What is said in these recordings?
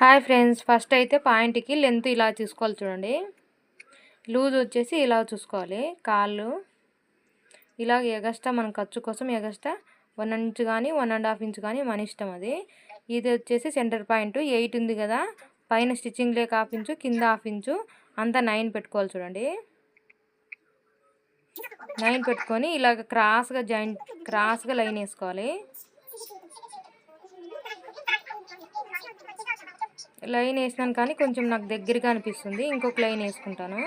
Hi friends first అయితే పాయింట్కి length ఇలా చూసుకోవాలి చూడండి. లూజ్ వచ్చేసి ఇలా చూసుకోవాలి. కాళ్ళు ఇలా ఎగస్ట్రా మన ఖర్చు కోసం ఎగస్ట్రా వన్ ఇంచ్ కానీ వన్ అండ్ హాఫ్ ఇంచ్ కానీ మన ఇష్టం అది. ఇది వచ్చేసి సెంటర్ పాయింట్ ఎయిట్ ఉంది కదా పైన స్టిచ్చింగ్ లేక హాఫ్ ఇంచు కింద హాఫ్ ఇంచు అంతా నైన్ పెట్టుకోవాలి చూడండి. నైన్ పెట్టుకొని ఇలాగ క్రాస్గా జాయింట్ క్రాస్గా లైన్ వేసుకోవాలి. లైన్ వేసినాను కానీ కొంచెం నాకు దగ్గరగా అనిపిస్తుంది. ఇంకొక లైన్ వేసుకుంటాను.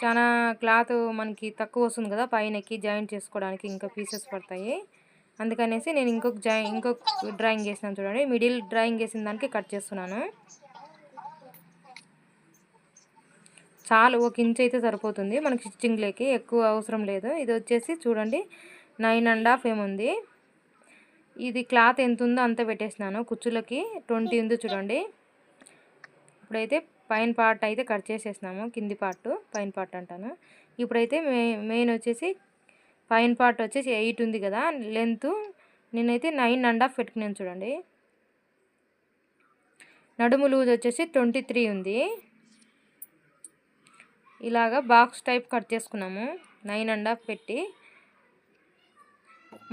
చాలా క్లాత్ మనకి తక్కువ వస్తుంది కదా పైనకి జాయింట్ చేసుకోవడానికి ఇంకా పీసెస్ పడతాయి. అందుకనేసి నేను ఇంకొక జాయి ఇంకొక డ్రాయింగ్ వేసినాను చూడండి. మిడిల్ డ్రాయింగ్ వేసిన దానికి కట్ చేస్తున్నాను. చాలు ఒక ఇంచ్ అయితే సరిపోతుంది మనకి స్టిచ్చింగ్లోకి ఎక్కువ అవసరం లేదు. ఇది వచ్చేసి చూడండి నైన్ అండ్ హాఫ్ ఏముంది ఇది క్లాత్ ఎంత ఉందో అంత పెట్టేసినాను కుచ్చులకి. ట్వంటీ ఉంది చూడండి. ఇప్పుడైతే పైన పార్ట్ అయితే కట్ చేసేసినాము. కింది పార్ట్ పైన పార్ట్ అంటాను. ఇప్పుడైతే మే మెయిన్ వచ్చేసి పైన పార్ట్ వచ్చేసి ఎయిట్ ఉంది కదా లెంత్ నేనైతే నైన్ అండ్ హాఫ్ పెట్టుకున్నాను చూడండి. నడుము లూజ్ వచ్చేసి ట్వంటీ త్రీ ఉంది. ఇలాగా బాక్స్ టైప్ కట్ చేసుకున్నాము. నైన్ అండ్ హాఫ్ పెట్టి.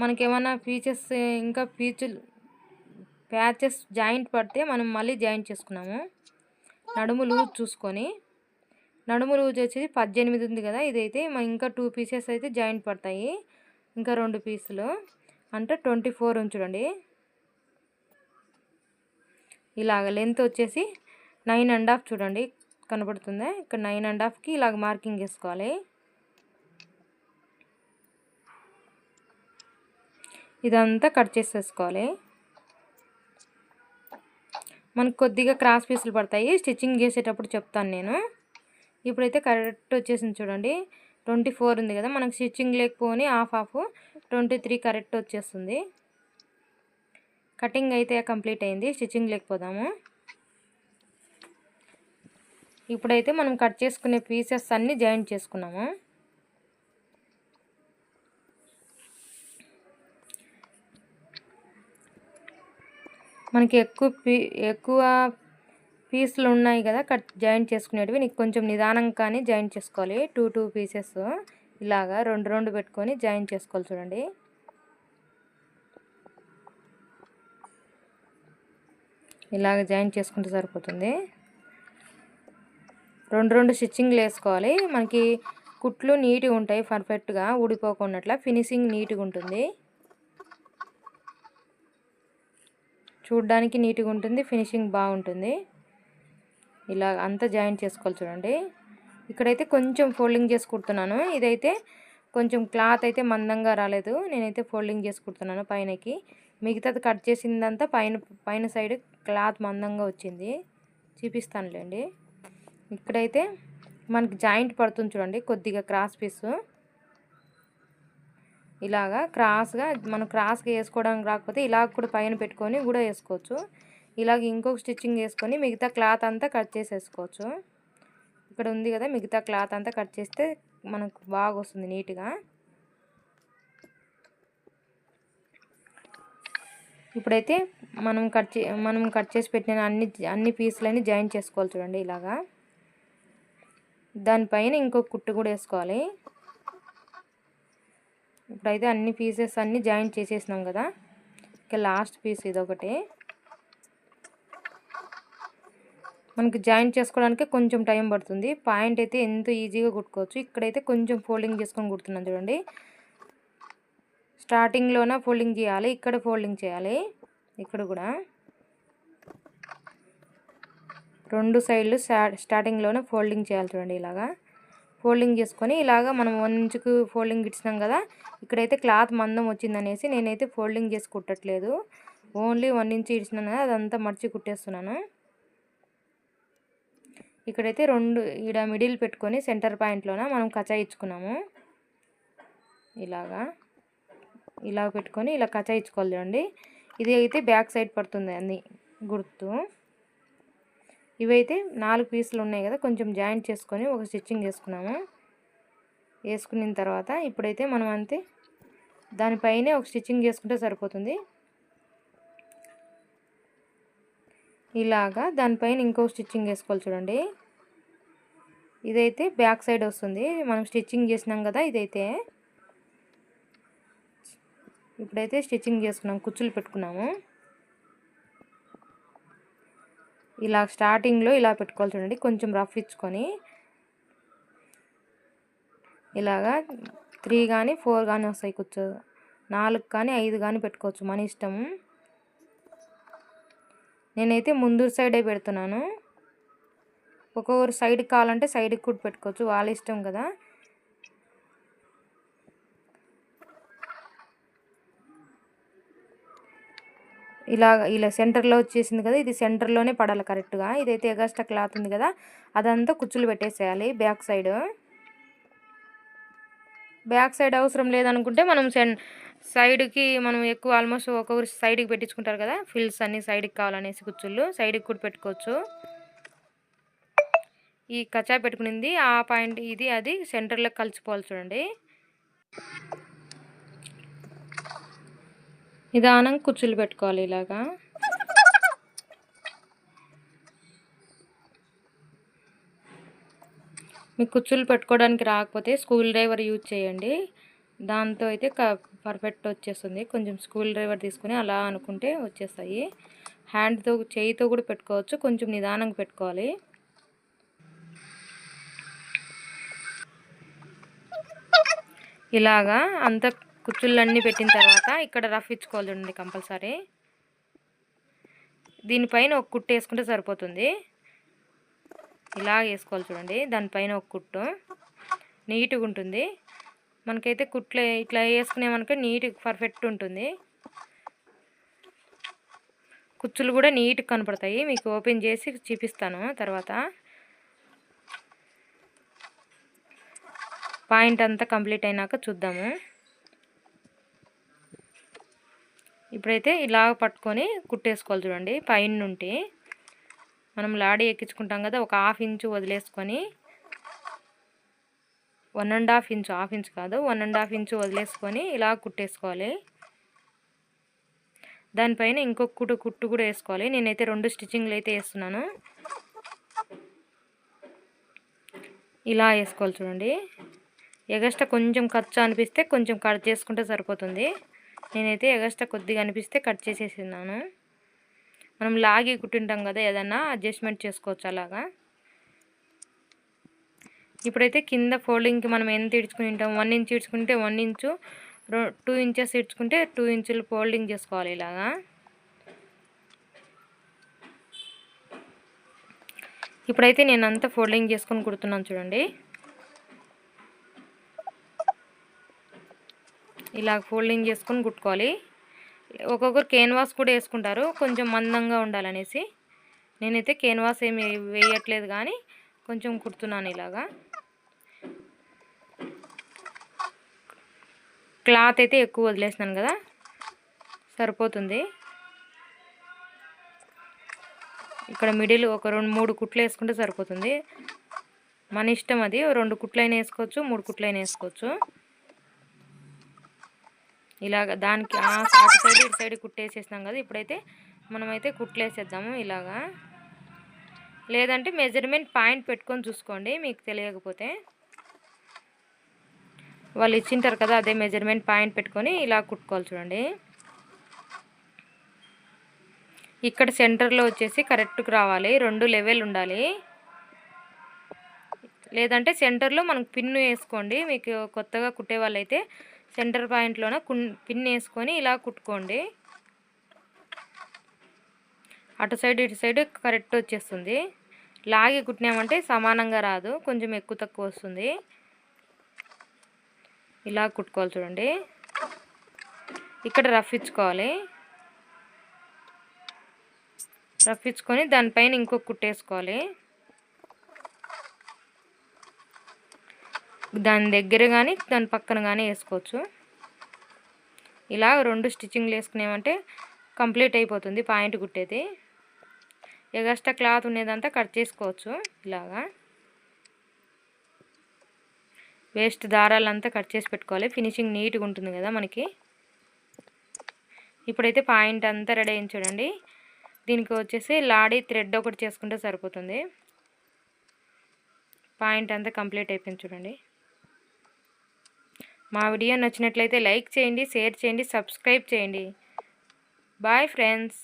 మనకేమన్నా పీచెస్ ఇంకా పీచులు ప్యాచెస్ జాయింట్ పడితే మనం మళ్ళీ జాయింట్ చేసుకున్నాము. నడుము లూజ్ చూసుకొని నడుము లూజ్ వచ్చేసి పద్దెనిమిది ఉంది కదా ఇదైతే ఇంకా టూ పీసెస్ అయితే జాయింట్ పడతాయి. ఇంకా రెండు పీసులు. అంటే ట్వంటీ ఫోర్ ఉంచుడండి ఇలాగ లెంత్ వచ్చేసి నైన్ అండ్ హాఫ్ చూడండి కనబడుతుంది? ఇక్కడ నైన్ అండ్ హాఫ్కి ఇలాగ మార్కింగ్ వేసుకోవాలి. ఇదంతా కట్ చేసేసుకోవాలి. మనకు కొద్దిగా క్రాస్ పీసులు పడతాయి. స్టిచ్చింగ్ చేసేటప్పుడు చెప్తాను నేను. ఇప్పుడైతే కరెక్ట్ వచ్చేసింది చూడండి. ట్వంటీ ఫోర్ ఉంది కదా మనకు stitching లేకపోని half half twenty three correct వచ్చేస్తుంది. కటింగ్ అయితే కంప్లీట్ అయింది. స్టిచ్చింగ్ లేకపోదాము. ఇప్పుడైతే మనం కట్ చేసుకునే పీసెస్ అన్నీ జాయింట్ చేసుకున్నాము. మనకి ఎక్కువ పీ ఎక్కువ పీసులు ఉన్నాయి కదా కట్ జాయింట్ చేసుకునేటివి. నీకు కొంచెం నిదానం కానీ జాయింట్ చేసుకోవాలి. టూ టూ పీసెస్ ఇలాగా రెండు రెండు పెట్టుకొని జాయింట్ చేసుకోవాలి చూడండి. ఇలాగ జాయింట్ చేసుకుంటే సరిపోతుంది. రెండు రెండు స్టిచ్చింగ్లు వేసుకోవాలి. మనకి కుట్లు నీట్గా ఉంటాయి పర్ఫెక్ట్గా ఊడిపోకున్నట్ల ఫినిషింగ్ నీట్గా ఉంటుంది. చూడడానికి నీట్గా ఉంటుంది ఫినిషింగ్ బాగుంటుంది. ఇలా అంతా జాయింట్ చేసుకోవాలి చూడండి. ఇక్కడైతే కొంచెం ఫోల్డింగ్ చేసి కుడుతున్నాను. ఇదైతే కొంచెం క్లాత్ అయితే మందంగా రాలేదు. నేనైతే ఫోల్డింగ్ చేసి కుడుతున్నాను పైనకి. మిగతాది కట్ చేసిందంతా పైన పైన సైడ్ క్లాత్ మందంగా వచ్చింది. చూపిస్తానులేండి. ఇక్కడైతే మనకి జాయింట్ పడుతుంది చూడండి కొద్దిగా క్రాస్ పీసు. ఇలాగా క్రాస్గా మనం క్రాస్గా వేసుకోవడానికి రాకపోతే ఇలాగ కూడా పైన పెట్టుకొని కూడా వేసుకోవచ్చు. ఇలాగ ఇంకొక స్టిచ్చింగ్ వేసుకొని మిగతా క్లాత్ అంతా కట్ చేసేసుకోవచ్చు. ఇక్కడ ఉంది కదా మిగతా క్లాత్ అంతా కట్ చేస్తే మనకు బాగా వస్తుంది నీట్గా. ఇప్పుడైతే మనం కట్ చే మనం కట్ చేసి పెట్టిన అన్ని అన్ని పీసులన్నీ జాయిన్ చేసుకోవాలి చూడండి ఇలాగా. దానిపైన ఇంకొక కుట్టు కూడా వేసుకోవాలి. ఇప్పుడైతే అన్ని పీసెస్ అన్నీ జాయింట్ చేసేసినాం కదా. ఇక లాస్ట్ పీస్ ఇదొకటి. మనకి జాయింట్ చేసుకోవడానికి కొంచెం టైం పడుతుంది. పాయింట్ అయితే ఎంతో ఈజీగా కుట్టుకోవచ్చు. ఇక్కడైతే కొంచెం ఫోల్డింగ్ చేసుకొని కుడుతున్నాను చూడండి. స్టార్టింగ్లోన ఫోల్డింగ్ చేయాలి ఇక్కడ ఫోల్డింగ్ చేయాలి. ఇక్కడ కూడా. రెండు సైడ్లు స్టార్టింగ్లోనే ఫోల్డింగ్ చేయాలి చూడండి ఇలాగా. ఫోల్డింగ్ చేసుకొని ఇలాగా మనం వన్ ఇంచుకు ఫోల్డింగ్ ఇచ్చినాం కదా ఇక్కడైతే క్లాత్ మందం వచ్చిందనేసి నేనైతే ఫోల్డింగ్ చేసి కుట్టట్లేదు. ఓన్లీ వన్ ఇంచ్ ఇచ్చినాను కదా అదంతా మర్చి కుట్టేస్తున్నాను. ఇక్కడైతే రెండు ఈడ మిడిల్ పెట్టుకొని సెంటర్ పాయింట్లోన మనం కచా ఇచ్చుకున్నాము ఇలాగా ఇలా పెట్టుకొని ఇలా కచా ఇచ్చుకోవాలి చూడండి. ఇది అయితే బ్యాక్ సైడ్ పడుతుంది అన్ని గుర్తు. ఇవైతే నాలుగు పీసులు ఉన్నాయి కదా కొంచెం జాయింట్ చేసుకొని ఒక స్టిచ్చింగ్ వేసుకున్నాము. వేసుకున్న తర్వాత ఇప్పుడైతే మనం అంతే దానిపైనే ఒక స్టిచ్చింగ్ చేసుకుంటే సరిపోతుంది. ఇలాగా దానిపైన ఇంకో స్టిచ్చింగ్ వేసుకోవాలి చూడండి. ఇదైతే బ్యాక్ సైడ్ వస్తుంది మనం స్టిచ్చింగ్ చేసినాం కదా ఇదైతే. ఇప్పుడైతే స్టిచ్చింగ్ చేసుకున్నాం కుచ్చులు పెట్టుకున్నాము. ఇలా స్టార్టింగ్లో ఇలా పెట్టుకోవాలి చూడండి. కొంచెం రఫ్ ఇచ్చుకొని ఇలాగా త్రీ కానీ ఫోర్ కానీ వస్తాయి కూర్చో. నాలుగు కానీ ఐదు కానీ పెట్టుకోవచ్చు మన ఇష్టం. నేనైతే ముందు సైడే పెడుతున్నాను. ఒక్కొక్కరు సైడ్కి కావాలంటే సైడ్కి కూడా పెట్టుకోవచ్చు. వాళ్ళ ఇష్టం కదా. ఇలా ఇలా సెంటర్లో వచ్చేసింది కదా ఇది సెంటర్లోనే పడాలి కరెక్ట్గా. ఇదైతే ఎగస్ట్రా క్లాత్ ఉంది కదా అదంతా కుచ్చులు పెట్టేసేయాలి బ్యాక్ సైడ్. బ్యాక్ సైడ్ అవసరం లేదనుకుంటే మనం సెన్ సైడ్కి మనం ఎక్కువ ఆల్మోస్ట్ ఒక్కొక్కరు సైడ్కి పెట్టించుకుంటారు కదా ఫిల్స్ అన్ని సైడ్కి కావాలనేసి కుచ్చుళ్ళు సైడ్కి కూడా పెట్టుకోవచ్చు. ఈ కచా పెట్టుకునింది ఆ పాయింట్ ఇది అది సెంటర్లో కలిసిపోవాలి చూడండి. నిదానం కుచ్చులు పెట్టుకోవాలి ఇలాగా. మీకు కుచ్చులు పెట్టుకోవడానికి రాకపోతే స్కూల్ డ్రైవర్ యూజ్ చేయండి. దాంతో అయితే పర్ఫెక్ట్ వచ్చేస్తుంది. కొంచెం స్కూల్ డ్రైవర్ తీసుకుని అలా అనుకుంటే వచ్చేస్తాయి. హ్యాండ్తో చేయితో కూడా పెట్టుకోవచ్చు. కొంచెం నిదానంగా పెట్టుకోవాలి. ఇలాగా అంత కుచ్చుళ్ళన్నీ పెట్టిన తర్వాత ఇక్కడ రఫ్ ఇచ్చుకోవాలి చూడండి కంపల్సరీ. దీనిపైన ఒక కుట్టు వేసుకుంటే సరిపోతుంది. ఇలా వేసుకోవాలి చూడండి. దానిపైన ఒక కుట్టు. నీట్గా ఉంటుంది. మనకైతే కుట్లు ఇట్లా వేసుకునేమనుకో నీట్ పర్ఫెక్ట్ ఉంటుంది. కుచ్చులు కూడా నీట్గా కనపడతాయి. మీకు ఓపెన్ చేసి చూపిస్తాను తర్వాత. పాయింట్ అంతా కంప్లీట్ అయినాక చూద్దాము. ఇప్పుడైతే ఇలా పట్టుకొని కుట్టేసుకోవాలి చూడండి పైన నుండి మనం లాడీ ఎక్కించుకుంటాం కదా ఒక హాఫ్ ఇంచు వదిలేసుకొని one and half inch half inch కాదు వన్ అండ్ హాఫ్ ఇంచు వదిలేసుకొని ఇలా కుట్టేసుకోవాలి. దానిపైన ఇంకొక కుట్టు కుట్టు కూడా వేసుకోవాలి. నేనైతే రెండు స్టిచ్చింగ్లు అయితే వేస్తున్నాను. ఇలా వేసుకోవాలి చూడండి. ఎగస్ట్రా కొంచెం ఖర్చు అనిపిస్తే కొంచెం కట్ చేసుకుంటే సరిపోతుంది. నేనైతే ఎగస్ట్రా కొద్దిగా అనిపిస్తే కట్ చేసేసినాను. మనం లాగి కుట్టింటాం కదా ఏదన్నా అడ్జస్ట్మెంట్ చేసుకోవచ్చు అలాగా. ఇప్పుడైతే కింద ఫోల్డింగ్కి మనం ఎంత ఇడ్చుకుని ఉంటాం? వన్ ఇంచ్ ఇడ్చుకుంటే వన్ ఇంచు టూ ఇంచెస్ ఇడ్చుకుంటే టూ ఇంచులు ఫోల్డింగ్ చేసుకోవాలి ఇలాగా. ఇప్పుడైతే నేను అంతా ఫోల్డింగ్ చేసుకొని కుడుతున్నాను చూడండి. ఇలా ఫోల్డింగ్ చేసుకొని కుట్టుకోవాలి. ఒక్కొక్కరు కేన్వాస్ కూడా వేసుకుంటారు. కొంచెం మందంగా ఉండాలనేసి. నేనైతే కేన్వాస్ ఏమి వేయట్లేదు కానీ కొంచెం కుడుతున్నాను ఇలాగా. క్లాత్ అయితే ఎక్కువ వదిలేసినాను కదా. సరిపోతుంది. ఇక్కడ మిడిల్ ఒక రెండు మూడు కుట్లు వేసుకుంటే సరిపోతుంది. మన ఇష్టం అది. రెండు కుట్లైనా వేసుకోవచ్చు మూడు కుట్లైనా వేసుకోవచ్చు. ఇలాగ దానికి అటు సైడ్ ఇటు సైడ్ కుట్టేసేసినాం కదా ఇప్పుడైతే మనమైతే కుట్లేసేద్దాము ఇలాగా. లేదంటే మెజర్మెంట్ పాయింట్ పెట్టుకొని చూసుకోండి మీకు తెలియకపోతే. వాళ్ళు ఇచ్చింటారు కదా అదే మెజర్మెంట్ పాయింట్ పెట్టుకొని ఇలా కుట్టుకోవాలి చూడండి. ఇక్కడ సెంటర్లో వచ్చేసి కరెక్ట్గా రావాలి రెండు లెవెల్ ఉండాలి. లేదంటే సెంటర్లో మనకు పిన్ను వేసుకోండి మీకు కొత్తగా కుట్టే వాళ్ళైతే సెంటర్ పాయింట్లోన పిన్ వేసుకొని ఇలా కుట్టుకోండి. అటు సైడ్ ఇటు సైడ్ కరెక్ట్ వచ్చేస్తుంది. లాగి కుట్టినామంటే సమానంగా రాదు కొంచెం ఎక్కువ తక్కువ వస్తుంది. ఇలా కుట్టుకోవాలి చూడండి. ఇక్కడ రఫ్ ఇచ్చుకోవాలి. రఫ్ ఇచ్చుకొని దానిపైన ఇంకొక కుట్టేసుకోవాలి. దాని దగ్గర కానీ దాని పక్కన కానీ వేసుకోవచ్చు. ఇలా రెండు స్టిచ్చింగ్లు వేసుకునేమంటే కంప్లీట్ అయిపోతుంది పాయింట్ కుట్టేది. ఎగస్ట్రా క్లాత్ ఉండేదంతా కట్ చేసుకోవచ్చు ఇలాగా. వేస్ట్ దారాలంతా కట్ చేసి పెట్టుకోవాలి. ఫినిషింగ్ నీట్గా ఉంటుంది కదా మనకి. ఇప్పుడైతే పాయింట్ అంతా రెడీ అయింది చూడండి. దీనికి వచ్చేసి లాడీ థ్రెడ్ ఒకటి చేసుకుంటే సరిపోతుంది. పాయింట్ అంతా కంప్లీట్ అయిపోయింది చూడండి. మా వీడియో నచ్చినట్లయితే లైక్ చేయండి షేర్ చేయండి సబ్స్క్రైబ్ చేయండి. Bye friends.